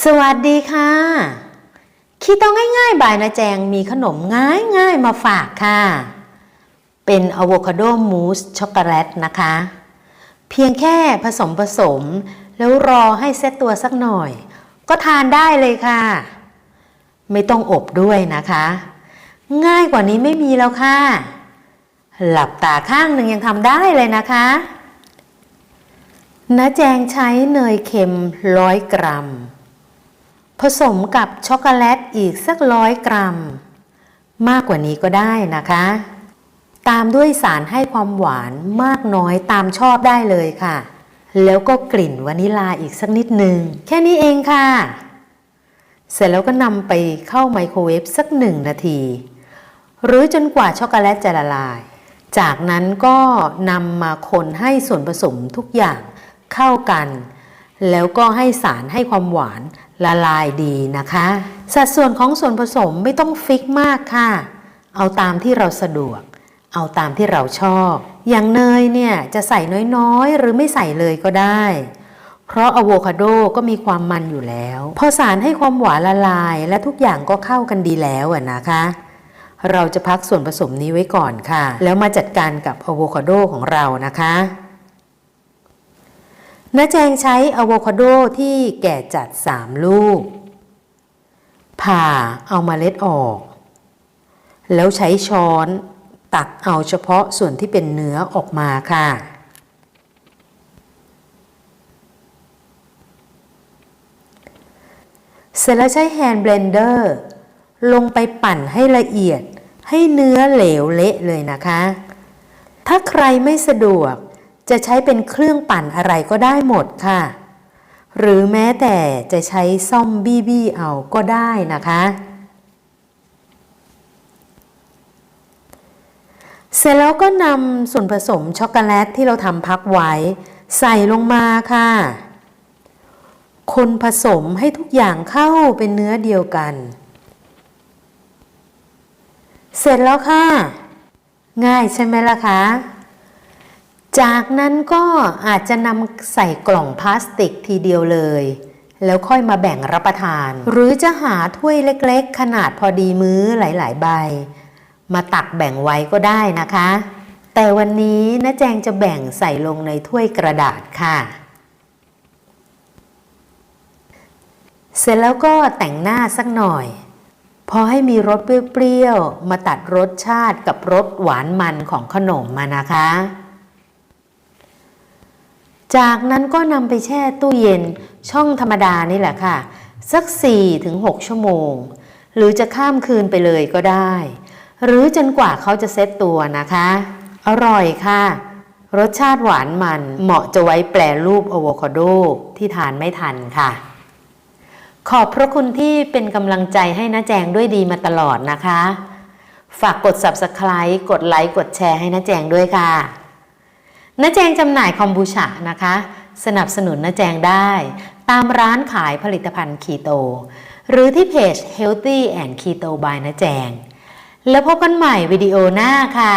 สวัสดีค่ะคิดต้องง่ายๆบายนะแจงมีขนมง่ายๆ มาฝากค่ะ เป็นอะโวคาโดมูสช็อกโกแลตนะคะ เพียงแค่ผสมผสม แล้วรอให้เซตตัวสักหน่อย ก็ทานได้เลยค่ะ ไม่ต้องอบด้วยนะคะ ง่ายกว่านี้ไม่มีแล้วค่ะ หลับตาข้างหนึ่งยังทำได้เลยนะคะน้าแจงใช้เนยเค็มร้อยกรัม ผสมกับช็อกโกแลตอีกสักร้อยกรัม มากกว่านี้ก็ได้นะคะ ตามด้วยสารให้ความหวานมากน้อยตามชอบได้เลยค่ะ แล้วก็กลิ่นวานิลาอีกสักนิดหนึ่งแค่นี้เองค่ะ เสร็จแล้วก็นำไปเข้าไมโครเวฟสักหนึ่งนาที หรือจนกว่าช็อกโกแลตจะละลาย จากนั้นก็นำมาคนให้ส่วนผสมทุกอย่างเข้ากัน แล้วก็ให้สารให้ความหวานละลายดีนะคะ สัดส่วนของส่วนผสมไม่ต้องฟิกมากค่ะ เอาตามที่เราสะดวก เอาตามที่เราชอบ อย่างเนยเนี่ยจะใส่น้อยๆ หรือไม่ใส่เลยก็ได้ เพราะอะโวคาโดก็มีความมันอยู่แล้ว พอสารให้ความหวานละลายและทุกอย่างก็เข้ากันดีแล้วอะนะคะ เราจะพักส่วนผสมนี้ไว้ก่อนค่ะ แล้วมาจัดการกับอะโวคาโดของเรานะคะ น้าแจงใช้อะโวคาโดที่แก่จัด 3 ลูก ผ่าเอามาเล็ดออก แล้วใช้ช้อนตักเอาเฉพาะส่วนที่เป็นเนื้อออกมาค่ะ เสร็จแล้วใช้แฮนด์เบลนเดอร์ลงไปปั่นให้ละเอียดให้เนื้อเหลวเละเลยนะคะ ถ้าใครไม่สะดวก จะใช้เป็นเครื่องปั่นอะไรก็ได้หมดค่ะ หรือแม้แต่จะใช้ซ่อมบี้บี้เอาก็ได้นะคะ เสร็จแล้วก็นำส่วนผสมช็อกโกแลตที่เราทำพักไว้ ใส่ลงมาค่ะ คนผสมให้ทุกอย่างเข้าเป็นเนื้อเดียวกัน เสร็จแล้วค่ะ ง่ายใช่ไหมล่ะคะ จากนั้นก็อาจจะนำใส่กล่องพลาสติกทีเดียวเลย แล้วค่อยมาแบ่งรับประทาน หรือจะหาถ้วยเล็กๆ ขนาดพอดีมื้อหลายๆ ใบ มาตักแบ่งไว้ก็ได้นะคะ แต่วันนี้น้าแจงจะแบ่งใส่ลงในถ้วยกระดาษค่ะ เสร็จแล้วก็แต่งหน้าสักหน่อย พอให้มีรสเปรี้ยวๆมาตัดรสชาติกับรสหวานมันของขนมมานะคะ จากนั้นก็นำไปแช่ตู้เย็นช่องธรรมดานี่แหละค่ะ สัก 4-6 ชั่วโมง หรือจะข้ามคืนไปเลยก็ได้ หรือจนกว่าเขาจะเซ็ตตัวนะคะ อร่อยค่ะ รสชาติหวานมันเหมาะจะไว้แปลรูปอะโวคาโดที่ทานไม่ทันค่ะ ขอบพระคุณที่เป็นกำลังใจให้น้าแจงด้วยดีมาตลอดนะคะ ฝากกด subscribe กดไลค์กดแชร์ให้น้าแจงด้วยค่ะ น้าแจงจำหน่ายคอมบูชานะคะ สนับสนุนน้าแจงได้ ตามร้านขายผลิตภัณฑ์คีโต หรือที่เพจ Healthy and Keto by น้าแจง แล้วพบกันใหม่วิดีโอหน้าค่ะ